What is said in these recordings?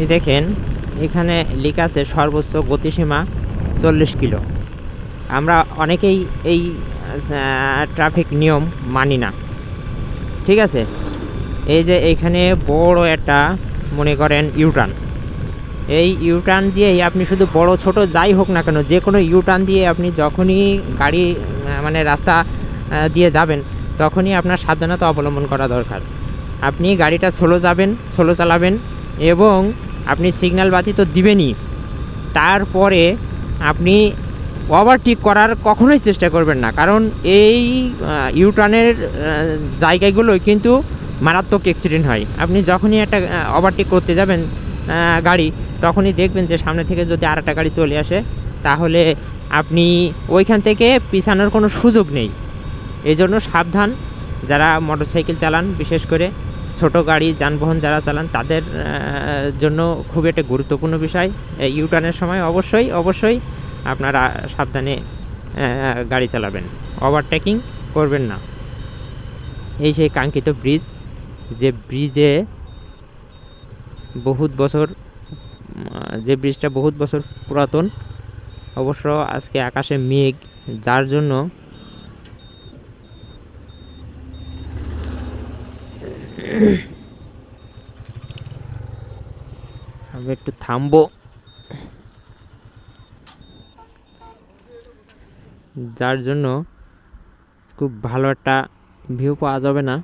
এই দেখেন, এখানে লেখা আছে সর্বোচ্চ গতিসীমা চল্লিশ কিলো। আমরা অনেকেই এই ট্রাফিক নিয়ম মানি না। ঠিক আছে? এই যে এইখানে বড় একটা, মনে করেন ইউটার্ন এই ইউটার্ন দিয়েই আপনি শুধু বড়, ছোট যাই হোক না কেন যে কোনো ইউটার্ন দিয়ে আপনি যখনই গাড়ি মানে রাস্তা দিয়ে যাবেন, তখনই আপনার সাবধানতা অবলম্বন করা দরকার। আপনি গাড়িটা স্লো যাবেন স্লো চালাবেন এবং আপনি সিগন্যাল বাতি তো দিবেনই। তারপরে আপনি ওভারটেক করার কখনোই চেষ্টা করবেন না। কারণ এই ইউটার্নের জায়গাগুলোই কিন্তু মারাত্মক অ্যাক্সিডেন্ট হয়। আপনি যখনই একটা ওভারটেক করতে যাবেন গাড়ি, তখনই দেখবেন যে সামনে থেকে যদি আর একটা গাড়ি চলে আসে, তাহলে আপনি ওইখান থেকে পিছানোর কোনো সুযোগ নেই। এই জন্য সাবধান, যারা মোটরসাইকেল চালান, বিশেষ করে ছোট গাড়ি, যানবাহন যারা চালান তাদের জন্য খুব একটা গুরুত্বপূর্ণ বিষয়। ইউটার্নের সময় অবশ্যই অবশ্যই আপনারা সাবধানে গাড়ি চালাবেন। ওভারটেকিং করবেন না। এই সেই কাঙ্ক্ষিত ব্রিজ যে ব্রিজে বহুত বছর যে ব্রিজটা বহুত বছর পুরাতন, অবশ্য আজকে আকাশে মেঘ, যার জন্য আমি একটু থামবো। যার জন্য খুব ভালো একটা ভিউ পাওয়া যাবে না।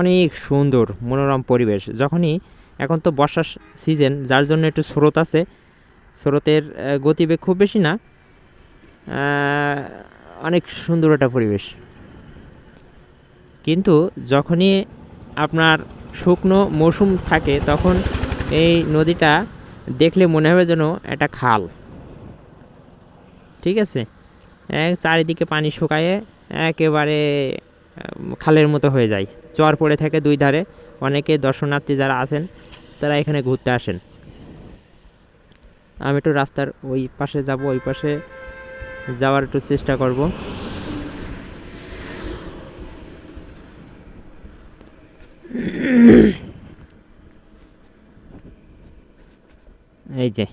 অনেক সুন্দর মনোরম পরিবেশ। যখনই এখন তো বর্ষার সিজন যার জন্য একটু স্রোত আছে, স্রোতের গতিবেগ খুব বেশি না। অনেক সুন্দর একটা পরিবেশ। কিন্তু যখনই আপনার শুকনো মৌসুম থাকে, তখন এই নদীটা দেখলে মনে হবে যেন একটা খাল। ঠিক আছে? চারিদিকে পানি শুকায়ে একেবারে খালের মতো হয়ে যায়। চর পড়ে থাকে দুই ধারে। অনেকে দর্শনার্থী যারা আছেন, তারা এখানে ঘুরতে আসেন। আমি একটু রাস্তার ওই পাশে যাব, ওই পাশে যাওয়ার একটু চেষ্টা করব। এই যে।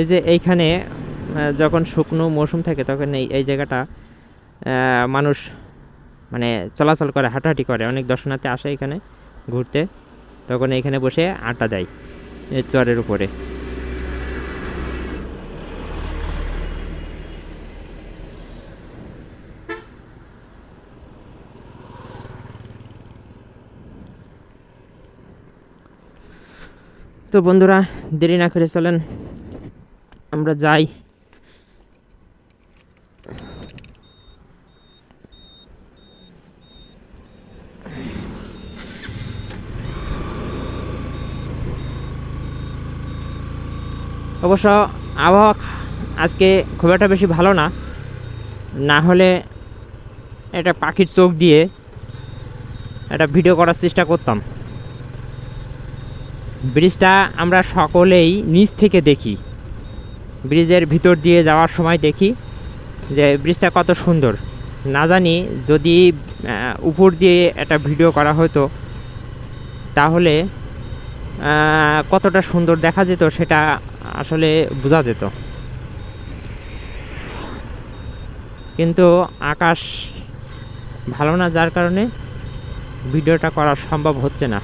এই যে এইখানে যখন শুকনো মৌসুম থাকে, তখন এই এই জায়গাটা মানুষ মানে চলাচল করে, হাঁটাহাঁটি করে। অনেক দর্শনার্থী আসে এখানে ঘুরতে। তখন এখানে বসে আটা দেয় এই চরের উপরে। তো বন্ধুরা, দেরি না করে চলেন। আমরা যাই। অবশ্য আবহাওয়া আজকে খুব একটা বেশি ভালো না। না হলে একটা পাখির চোখ দিয়ে একটা ভিডিও করার চেষ্টা করতাম। ব্রিজটা আমরা সকলেই নিচ থেকে দেখি। ব্রিজের ভিতর দিয়ে যাওয়ার সময় দেখি যে ব্রিজটা কত সুন্দর। না জানি যদি উপর দিয়ে একটা ভিডিও করা হতো তাহলে কতটা সুন্দর দেখা যেত সেটা আসলে বোঝা যেত। কিন্তু আকাশ ভালো না যার কারণে ভিডিওটা করা সম্ভব হচ্ছে না।